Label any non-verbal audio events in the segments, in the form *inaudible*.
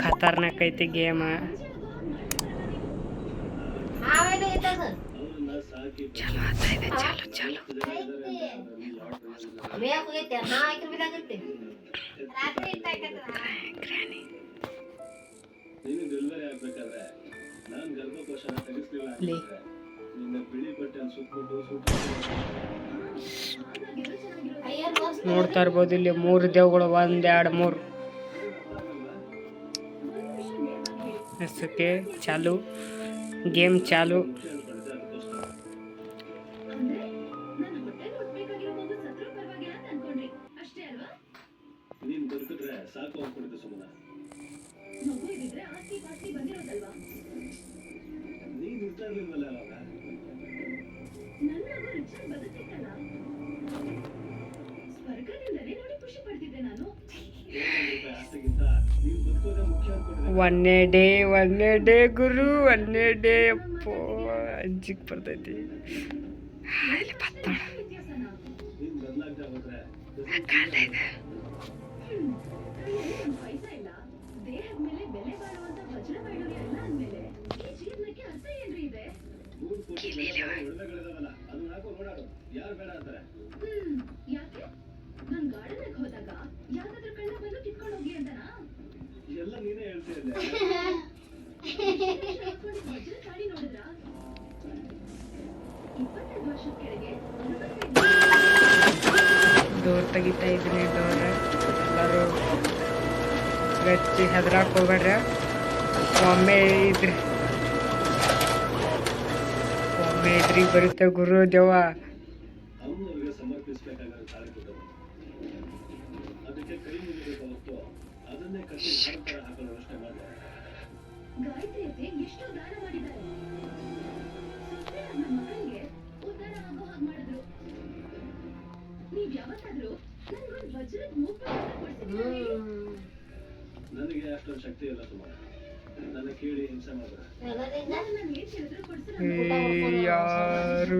ಖತರ್ನಾಕ್ ಐತಿ ಗೇಮ್. ಚಲೋ ಆಗ್ತಾ ಇದೆ, ಚಲೋ ಚಲೋ. ನೋಡ್ತಾ ಇರ್ಬೋದು, ಇಲ್ಲಿ ಮೂರು ದೇವ್ಗಳು, ಒಂದ್, ಎರಡು, ಮೂರು. ಓಕೆ ಚಾಲು ಗೇಮ್ ಚಾಲು ಅನ್ಕೊಂಡಿದ್ದೆ ಡೇ ಒನ್ನೇ ಡೇ ಗುರು ಒನ್ನೇ ಡೇ ಅಪ್ಪೋ. ಅಜ್ಜಿಗೆ ಬರ್ತೈತಿ. ಬದಲಾಗ್ತಾ ಹೋದ್ರೆ ಕಾಣ್ತಾ ಇದೆ. ತೆಗಿತಾ ಇದ್ದೀನಿ ಡೋರ್ ಎಲ್ಲರೂ ಗಚ್ಚಿ ಹೆದ್ರಾಕ್ ಹೋಗ್ಬೇಡ್ರಿ. ಒಮ್ಮೆ ಇದ್ರಿ. ಒಮ್ಮೆ ಇದ್ರಿ ಬರುತ್ತೆ ಗುರು ದೇವ ಸಮರ್ಪಿಸಬೇಕಾಗಿರೋ ದಾನ ಕೊಟ್ಟರು ನನಗೆ ಅಷ್ಟೊಂದು ಶಕ್ತಿ ಇಲ್ಲ ಸುಮಾರು. ನನ್ನ ಕೇಳಿ ಹಿಂಸೆ ಕೊಡ್ಸಿಲ್ಲ ಯಾರು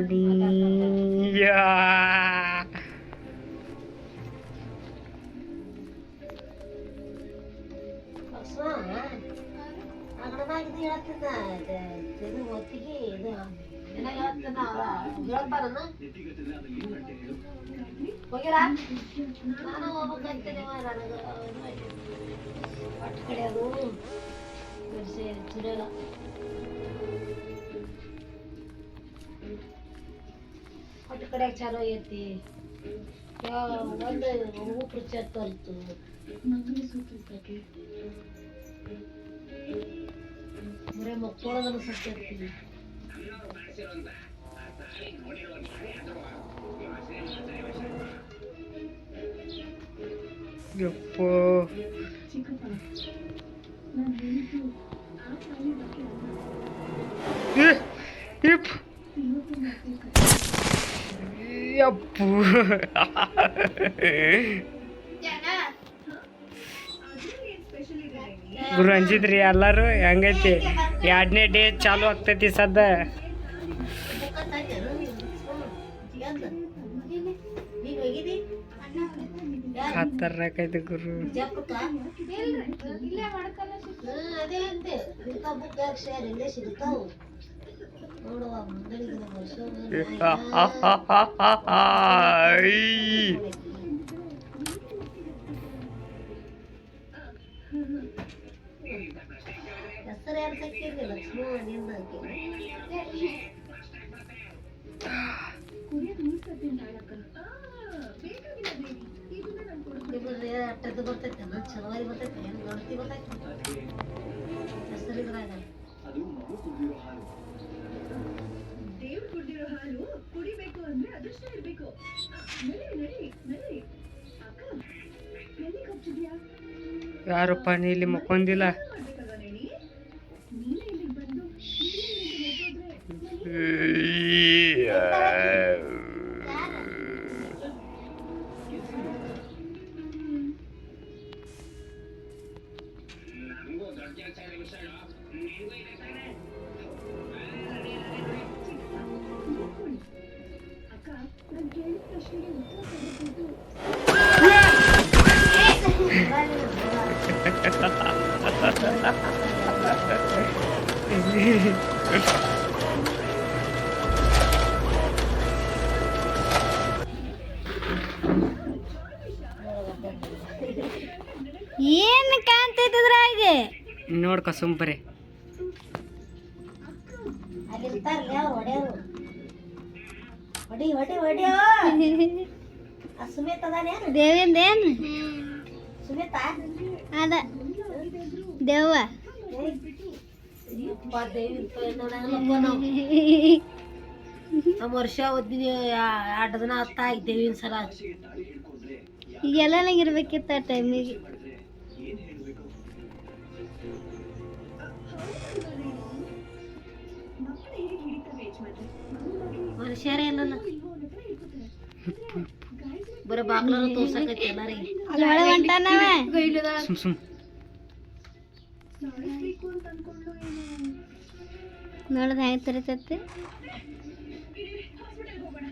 ಪಟ್ಟು ಕಡೆ ಚಾಲು ಐತಿ ಒಂದು ಊಪ್ರ ಚೆಕ್ 그래먹 돌아가면서 때리네. 여보. 예, 예, 여보. ಗುರು ಅಂಜಿದ್ರಿ ಎಲ್ಲರೂ ಹೆಂಗೈತಿ ಎರಡನೇ ಡೇ ಚಾಲು ಆಗ್ತೈತಿ ಸದ್ದ ನೀನ್ ಹೋಗಿದಿ ಖತರ್ನಾಕ್ ಐತಿ ಗುರು ಜಪ್ಪಕ್ಕ ಅಟ್ಟದ್ದು ಬರ್ತೈತೆ ನಾನು ಚಲವಾರಿ ಬರ್ತೈತೆ ಏನು ಅದು ಮಗು ಹಾಲು ಹಾಲು ಕುಡಿಬೇಕು ಅಂದ್ರೆ ಯಾರಪ್ಪ ನೀ ಇಲ್ಲಿ ಮಕ್ಕೊಂದಿಲ್ಲ? ಅಕ್ಕ ನಾನು ಕೇಳಿದ ಪ್ರಶ್ನೆಗೆ ಉತ್ತರ ಕೊಡಬಹುದು ಏನು ಕಾಣ್ತೈತದ್ರಾಗ ನೋಡ್ಕೊ ಸುಂಬರಿ ಹೊಡಿ ಹೊಡಿ ಹೊಡಿಯೋ ಆ ಸುಮಿತ್ ಅದಾನೇನು ದೇವಿಂದ ಏನು? ಸುಮಿತ? ಅದ. ದೇವ ನಮ್ಮ ವರ್ಷ ಓದಿದ್ವಿ ಎರಡು ದಿನ ಹತ್ತ ದೇವಿನ ಸಲ. ಈಗೆಲ್ಲ ಇರ್ಬೇಕಿತ್ತು ಆ ಟೈಮಿಗೆ ಮನುಷ್ಯರೇ ಇಲ್ಲಲ್ಲ ಬರೀ ಬಾಗ್ಲಾರ ತೋರ್ಸಕೈತಿ ಎಲ್ಲರಿಗೆ ಅಲ್ಲಿ ಒಳಗೆ ಹೊಂಟಾನವ ಸುಮ್ ಸುಮ್ ಸಾಯಿಸ್ಬೇಕು ಅಂತ ಅನ್ಕೊಂಡು ಏನು ನೋಡ್ದ ಹೆಂಗೆ ತಿರುತೈತಿ ಹಾಸ್ಪಿಟಲ್ ಹೋಗೋಣ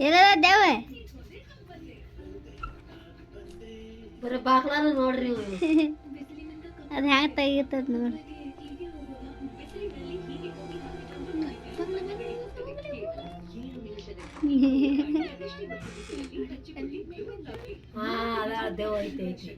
ಎಲ್ಲದ ದೇವ ಬರೀ ಬಾಗ್ಲಾರ ನೋಡ್ರಿ ಇವ್ರು. *laughs* ಅದು ಹೆಂಗೆ ತೆಗಿತದ ನೋಡಿ. ಹಾ ಅದ ದೇವ ಐತೆ ಐತಿ.